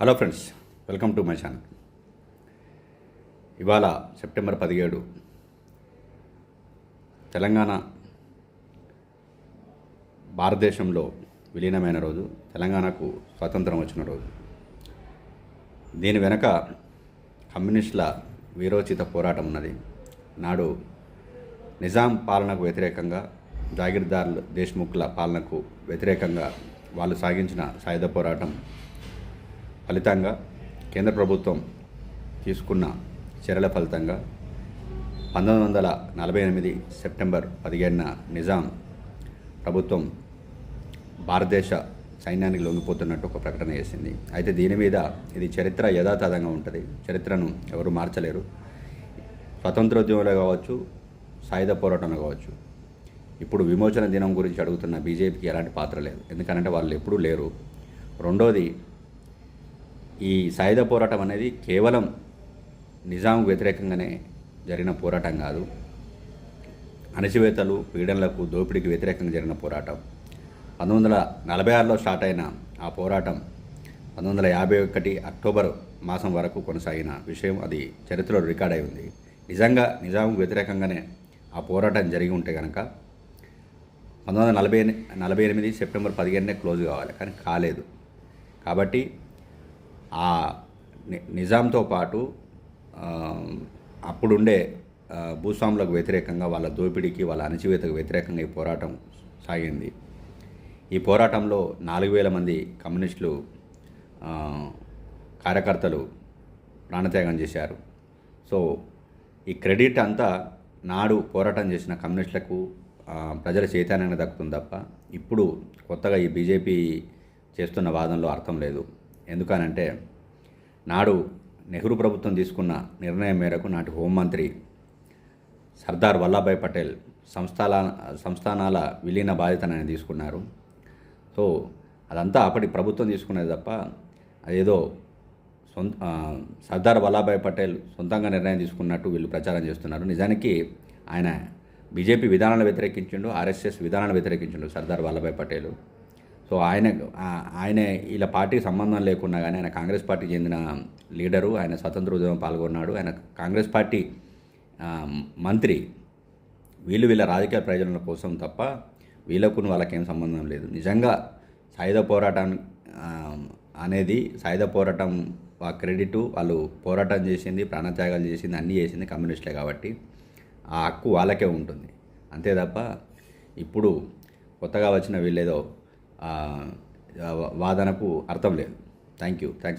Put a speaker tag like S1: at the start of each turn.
S1: Hello friends welcome to my channel. ఇవాళ September పదిహేడు తెలంగాణ భారతదేశంలో విలీనమైన రోజు తెలంగాణకు స్వాతంత్రం వచ్చిన రోజు. దీని వెనక కమ్యూనిస్టుల వీరోచిత పోరాటం ఉన్నది. నాడు నిజాం పాలనకు వ్యతిరేకంగా జాగీర్దార్లు దేశ్ముఖ్ల పాలనకు వ్యతిరేకంగా వాళ్ళు సాగించిన సాయుధ పోరాటం ఫలితంగా కేంద్ర ప్రభుత్వం తీసుకున్న చర్యల ఫలితంగా పంతొమ్మిది వందల నలభై ఎనిమిది సెప్టెంబర్ పదిహేనున నిజాం ప్రభుత్వం భారతదేశ సైన్యానికి లొంగిపోతున్నట్టు ఒక ప్రకటన చేసింది. అయితే దీని మీద ఇది చరిత్ర యథాతథంగా ఉంటుంది. చరిత్రను ఎవరు మార్చలేరు. స్వతంత్రోద్యమంలో కావచ్చు సాయుధ పోరాటంలో కావచ్చు. ఇప్పుడు విమోచన దినం గురించి అడుగుతున్న బీజేపీకి ఎలాంటి పాత్ర లేదు. ఎందుకంటే వాళ్ళు ఎప్పుడూ లేరు. రెండోది ఈ సాయుధ పోరాటం అనేది కేవలం నిజాం వ్యతిరేకంగానే జరిగిన పోరాటం కాదు. అణచివేతలు పీడనలకు దోపిడీకి వ్యతిరేకంగా జరిగిన పోరాటం. పంతొమ్మిది వందల నలభై ఆరులో స్టార్ట్ అయిన ఆ పోరాటం పంతొమ్మిది వందల యాభై ఒకటి అక్టోబర్ మాసం వరకు కొనసాగిన విషయం అది చరిత్రలో రికార్డ్ అయి ఉంది. నిజంగా నిజాంకు వ్యతిరేకంగానే ఆ పోరాటం జరిగి ఉంటే కనుక పంతొమ్మిది వందల నలభై నలభై ఎనిమిది సెప్టెంబర్ పదిహేనునే క్లోజ్ కావాలి. కానీ కాలేదు. కాబట్టి ఆ ని- నిజాంతో పాటు అప్పుడుండే భూస్వాములకు వ్యతిరేకంగా వాళ్ళ దోపిడీకి వాళ్ళ అణచివేతకు వ్యతిరేకంగా ఈ పోరాటం సాగింది. ఈ పోరాటంలో నాలుగు వేల మంది కమ్యూనిస్టులు కార్యకర్తలు ప్రాణత్యాగం చేశారు. సో ఈ క్రెడిట్ అంతా నాడు పోరాటం చేసిన కమ్యూనిస్టులకు ప్రజల చైతన్యాన్ని దక్కుతుంది తప్ప ఇప్పుడు కొత్తగా ఈ బీజేపీ చేస్తున్న వాదనలో అర్థం లేదు. ఎందుకనంటే నాడు నెహ్రూ ప్రభుత్వం తీసుకున్న నిర్ణయం మేరకు నాటి హోంమంత్రి సర్దార్ వల్లభాయ్ పటేల్ సంస్థాల సంస్థానాల విలీన బాధ్యతను తీసుకున్నారు. సో అదంతా అప్పటి ప్రభుత్వం తీసుకునేది తప్ప అదేదో సొంత సర్దార్ వల్లభాయ్ పటేల్ సొంతంగా నిర్ణయం తీసుకున్నట్టు వీళ్ళు ప్రచారం చేస్తున్నారు. నిజానికి ఆయన బీజేపీ విధానాలను వ్యతిరేకించిండు ఆర్ఎస్ఎస్ విధానాలను వ్యతిరేకించిండు సర్దార్ వల్లభాయ్ పటేల్. సో ఆయన ఆయన వీళ్ళ పార్టీకి సంబంధం లేకున్నా కానీ ఆయన కాంగ్రెస్ పార్టీకి చెందిన లీడరు ఆయన స్వతంత్ర ఉద్యమం పాల్గొన్నాడు. ఆయన కాంగ్రెస్ పార్టీ మంత్రి వీళ్ళు వీళ్ళ రాజకీయ ప్రయోజనాల కోసం తప్ప వీళ్ళకు వాళ్ళకేం సంబంధం లేదు. నిజంగా సాయుధ పోరాటం అనేది సాయుధ పోరాటం ఆ క్రెడిట్ వాళ్ళు పోరాటం చేసింది ప్రాణత్యాగాలు చేసింది అన్నీ చేసింది కమ్యూనిస్టులే కాబట్టి ఆ హక్కు వాళ్ళకే ఉంటుంది. అంతే తప్ప ఇప్పుడు కొత్తగా వచ్చిన వీళ్ళేదో వాదనకు అర్థం లేదు. Thank you thanks